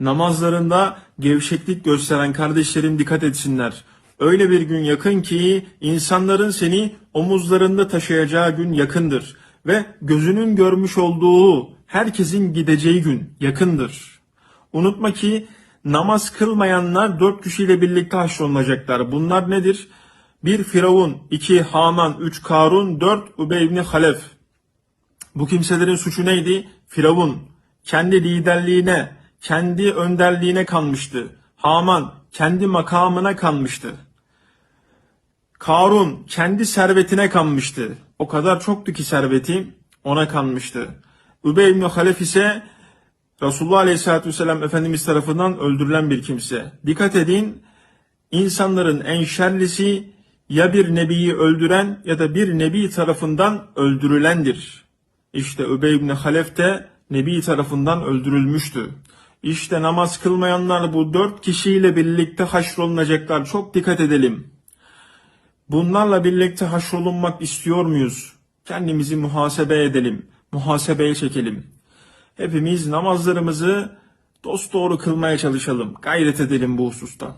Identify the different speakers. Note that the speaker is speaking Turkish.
Speaker 1: Namazlarında gevşeklik gösteren kardeşlerim dikkat etsinler. Öyle bir gün yakın ki insanların seni omuzlarında taşıyacağı gün yakındır. Ve gözünün görmüş olduğu herkesin gideceği gün yakındır. Unutma ki namaz kılmayanlar dört kişiyle birlikte haşrolunacaklar. Bunlar nedir? Bir Firavun, iki Haman, üç Karun, dört Übey ibn Halef. Bu kimselerin suçu neydi? Firavun kendi liderliğine, kendi önderliğine kanmıştı. Haman kendi makamına kanmıştı. Karun kendi servetine kanmıştı. O kadar çoktu ki serveti ona kanmıştı. Übey ibn Halef ise Resulullah Aleyhisselatü Vesselam Efendimiz tarafından öldürülen bir kimse. Dikkat edin, insanların en şerlisi ya bir nebiyi öldüren ya da bir nebi tarafından öldürülendir. İşte Übey ibn Halef de nebi tarafından öldürülmüştü. İşte namaz kılmayanlar bu dört kişiyle birlikte haşrolunacaklar. Çok dikkat edelim. Bunlarla birlikte haşrolunmak istiyor muyuz? Kendimizi muhasebe edelim, muhasebeye çekelim. Hepimiz namazlarımızı dosdoğru kılmaya çalışalım. Gayret edelim bu hususta.